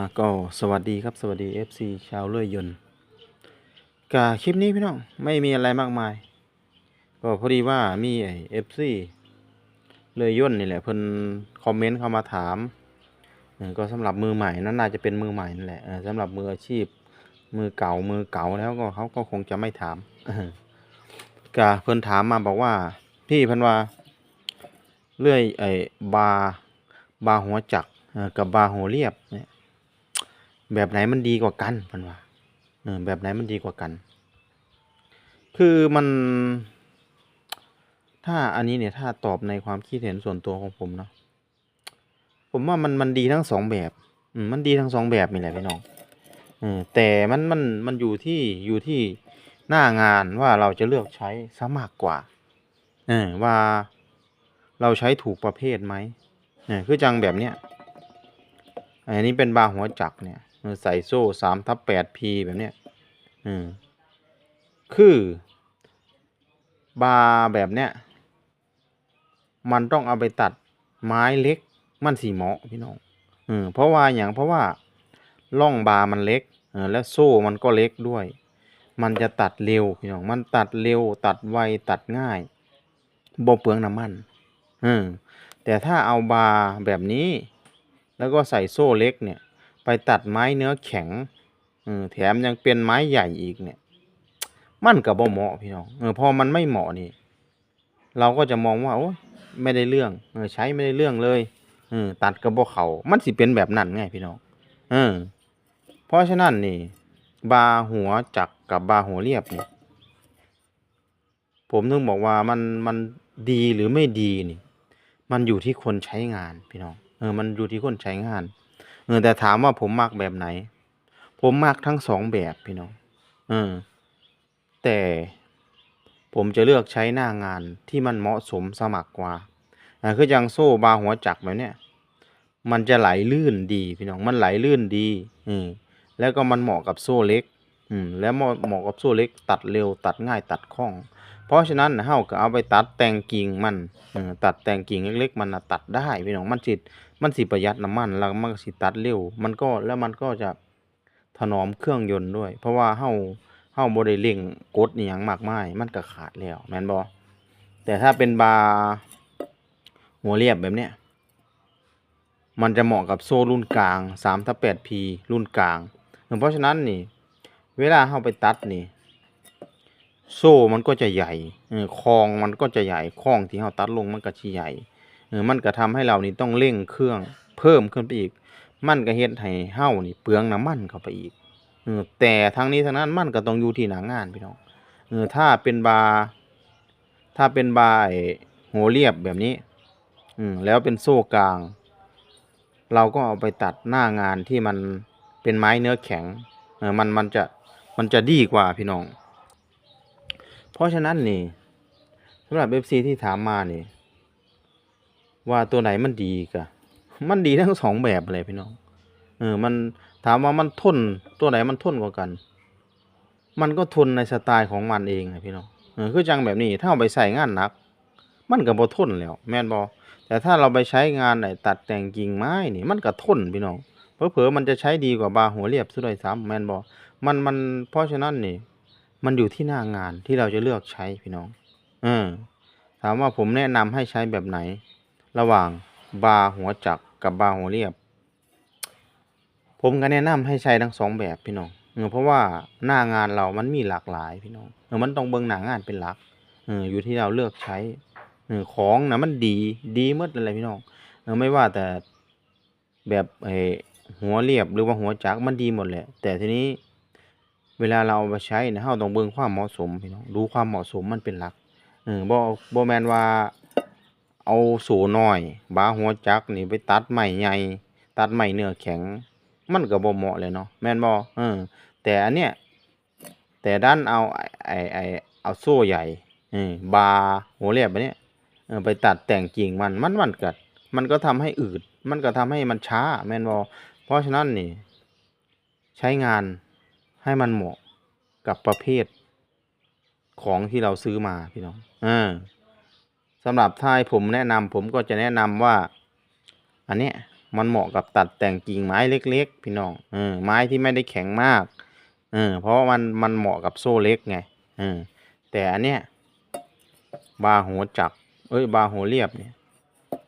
อะก็สวัสดีครับสวัสดี FC ชาวเลื่อยยนต์กาคลิปนี้พี่น้องไม่มีอะไรมากมาย ก็พอดีว่ามีไอ้ FC เลื่อยยนต์นี่แหละเพิ่นคอมเมนต์เข้ามาถามก็สำหรับมือใหม่นั่นน่าจะเป็นมือใหม่นั่นแหละเออสำหรับมืออาชีพ มือเก่ามือเก่าแล้วก็เขาก็คงจะไม่ถามกาเพิ่นถามมาบอกว่า พี่พิ่นว่าเลื่อยไอ้บาบาหัวจักรกับบาหัวเรียบเนี่ย แบบไหนมันดีกว่ากันพันว่าเออแบบไหนมันดีกว่ากัน คือมัน ถ้าอันนี้เนี่ยถ้าตอบในความคิดเห็นส่วนตัวของผมเนาะผมว่ามันมันดีทั้งสองแบบอืมมันดีทั้งสองแบบนี่แหละพี่น้องเอแต่มันมันมันอยู่ที่อยู่ที่หน้างานว่าเราจะเลือกใช้ซะมากกว่าเออว่าเราใช้ถูกประเภทไหมเออคือจังแบบเนี้ยอันนี้เป็นบาร์หัวจักเนี่ย ใส่โซ่สามทับแปดพีแบบเนี้ยอืมคือบาร์แบบเนี้ยมันต้องเอาไปตัดไม้เล็กมันสีเหมาะพี่น้องเออเพราะว่าอย่างเพราะว่าล่องบาร์มันเล็กเออและโซ่มันก็เล็กด้วย มันจะตัดเร็วพี่น้องมันตัดเร็วตัดไวตัดง่ายบ่เปลืองน้ำมันเออแต่ถ้าเอาบาร์แบบนี้ แล้วก็ใส่โซ่เล็กเนี่ย ไปตัดไม้เนื้อแข็งเออแถมยังเป็นไม้ใหญ่อีกเนี่ย มันกับบ่เหมาะพี่น้องเออพอมันไม่เหมาะนี่ เราก็จะมองว่าโอ้ยไม่ได้เรื่องเออใช้ไม่ได้เรื่องเลยเออตัดกับบ่เขามันสิเป็นแบบนั้นไงพี่น้องเออเพราะฉะนั้นนี่ บาหัวจักกับบาหัวเรียบเนี่ยผมถึงบอกว่ามันมันดีหรือไม่ดีนี่ มันอยู่ที่คนใช้งานพี่น้องเออมันอยู่ที่คนใช้งาน ออแต่ถามว่าผมมักแบบไหน ผมมักทั้งสองแบบพี่น้องเออแต่ผมจะเลือกใช้หน้างานที่มันเหมาะสมสมัครกว่าอ่าคือจังโซ่บาหัวจักแบบเนี้ยมันจะไหลลื่นดีพี่น้องมันไหลลื่นดีอืมแล้วก็มันเหมาะกับโซ่เล็ก อืมแล้วเหมาะเหมาะกับโซ่เล็ก ตัดเร็วตัดง่ายตัดคล่อง เพราะฉะนั้นเฮาก็เอาไปตัดแต่งกิ่งมันตัดแต่งกิ่งเล็กๆ มันน่ะตัดได้พี่น้องมันสิมันสิประหยัดน้ำมันแล้วมันก็สิตัดเร็ว มันก็แล้วมันก็จะถนอมเครื่องยนต์ด้วย เพราะว่าเฮาเฮาบ่ได้เร่งกดอีหยังมากมาย มันก็ขาดแล้วแม่นบ่แต่ถ้าเป็นบาร์หัวเรียบแบบเนี้ยมันจะเหมาะกับโซ่รุ่นกลาง 3/8P รุ่นกลาง เพราะฉะนั้นนี่ เวลาเฮาไปตัดนี่ โซ่มันก็จะใหญ่เออคองมันก็จะใหญ่คองที่เราตัดลงมันก็จะใหญ่มันก็ทำให้เรานี่ต้องเร่งเครื่องเพิ่มขึ้นไปอีก มันก็เฮ็ดให้เฮานี่เปลืองน้ำมันเข้าไปอีกอแต่ทั้งนี้ทั้งนั้นมันก็ต้องอยู่ที่หน้างานพี่น้องถ้าเป็นบาร์ถ้าเป็นบาร์ไอ้หัวเรียบแบบนี้อืแล้วเป็นโซ่กลาง เราก็เอาไปตัดหน้างานที่มันเป็นไม้เนื้อแข็งเอมันมันจะมันจะดีกว่าพี่น้อง ราะฉะนั้นนี่สำหรับ FC ที่ถามมานี่ ว่าตัวไหนมันดีกะมันดีทั้งสองแบบเลยพี่น้องเออมันถามว่ามันทนตัวไหนมันทนกว่ากัน มันก็ทนในสไตล์ของมันเองนะพี่น้องเออคือจังแบบนี้ถ้าเอาไปใส่งานหนัก มันก็บ่ทนแล้ว แม่นบ่แต่ถ้าเราไปใช้งานไหนตัดแต่งกิ่งไม้นี่มันก็ทนพี่น้องเผลอๆมันจะใช้ดีกว่าบาหัวเรียบซะด้วยซ้ำแม่นบ่มันมันเพราะฉะนั้นนี่ มันอยู่ที่หน้างานที่เราจะเลือกใช้พี่น้อง เออ ถามว่าผมแนะนำให้ใช้แบบไหน ระหว่างบาร์หัวจักกับบาร์หัวเรียบ ผมก็แนะนำให้ใช้ทั้งสองแบบพี่น้องเออเพราะว่าหน้างานเรามันมีหลากหลายพี่น้องเออมันต้องเบิ่งหน้างานเป็นหลักเอออยู่ที่เราเลือกใช้เออของนะมันดีดีหมดนั่นแหละพี่น้องเออไม่ว่าแต่แบบไอหัวเรียบหรือว่าหัวจักมันดีหมดแหละ แต่ทีนี้ เวลาเราเอาไปใช้นะเราต้องเบิ่งความเหมาะสมพี่น้องดูความเหมาะสมมันเป็นหลักเออบ่บ่แม่นว่าเอาโซ่น้อย บาหัวจักนี่ไปตัดไม้ใหญ่ตัดไม้เนื้อแข็ง มันก็บ่เหมาะเลยเนาะแม่นบ่เออแต่อันเนี้ยแต่ด้านเอาไอไอเอาโซ่ใหญ่เออบาหัวเรียบอันเนี้ยเออไปตัดแต่งกิ่งมันมันมันก็มันก็ทำให้อืด มันก็ทำให้มันช้าแม่นบ่เพราะฉะนั้นนี่ ใช้งาน ให้มันเหมาะกับประเภทของที่เราซื้อมาพี่น้องอ่าสำหรับถ้าให้ผมแนะนำผมก็จะแนะนำว่า อันเนี้ยมันเหมาะกับตัดแต่งกิ่งไม้เล็ก ๆ พี่น้องเออไม้ที่ไม่ได้แข็งมากเออเพราะว่ามันมันเหมาะกับโซ่เล็กไงเออแต่อันเนี้ยบาหัวจักเอ้ยบาหัวเรียบเนี่ย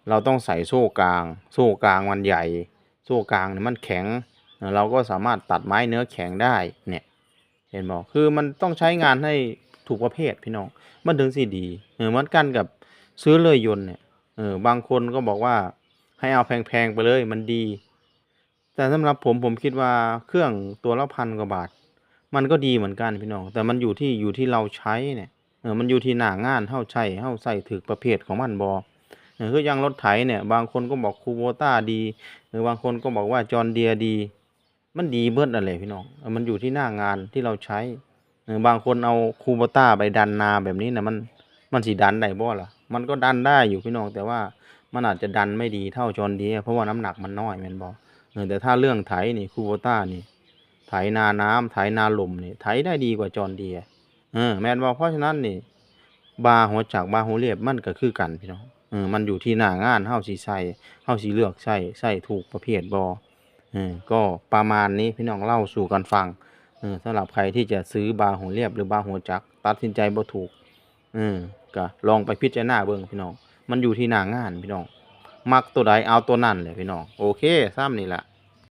เราต้องใส่โซ่กลาง โซ่กลางมันใหญ่ โซ่กลางเนี่ยมันแข็ง เราก็สามารถตัดไม้เนื้อแข็งได้เนี่ยเห็นบอกคือมันต้องใช้งานให้ถูกประเภทพี่น้องมันถึงสิดีเออเหมือนกันกับซื้อเรือยยนต์เนี่ยเออบางคนก็บอกว่าให้เอาแพงๆไปเลยมันดี แต่สำหรับผมผมคิดว่าเครื่องตัวละพันกว่าบาท มันก็ดีเหมือนกันพี่น้องแต่มันอยู่ที่อยู่ที่เราใช้เนี่ยเออมันอยู่ที่หน้างานเฮาใช้เฮาใส่ถึกประเภทของมันบอเออคืออยังรถไถเนี่ยบางคนก็บอกคูโบต้าดี หรือบางคนก็บอกว่าจอร์นเดียดี มันดีเบิดนั่นแหละพี่น้อง มันอยู่ที่หน้างานที่เราใช้บางคนเอาคูโบต้าไปดันนาแบบนี้นะมันมันสิดันได้บ่ล่ะ มันก็ดันได้อยู่พี่น้อง แต่ว่ามันอาจจะดันไม่ดีเท่าจอนเดียเพราะว่าน้ำหนักมันน้อยแม่นบ่เอแต่ถ้าเรื่องไถนี่คูโบต้านี่ไถนาน้ำไถนาลมนี่ไถได้ดีกว่าจอนเดียเออแม่นบ่เพราะฉะนั้นนี่บาหัวจักบาหัวเรียบมันก็คือกันพี่น้องเออมันอยู่ที่หน้างานเฮาสิใส่เฮาสิเลือกใช้ใช้ถูกประเภทบ่เออ ก็ประมาณนี้พี่น้องเล่าสู่กันฟังเออสำหรับใครที่จะซื้อบาหัวเรียบหรือบาหัวจักตัดสินใจบ่ถูกเออก็ลองไปพิจารณาเบิ่งพี่น้อง มันอยู่ที่หน้างานพี่น้อง มักตัวใดเอาตัวนั่นเลยพี่น้อง โอเคซ้ำนี่แหละ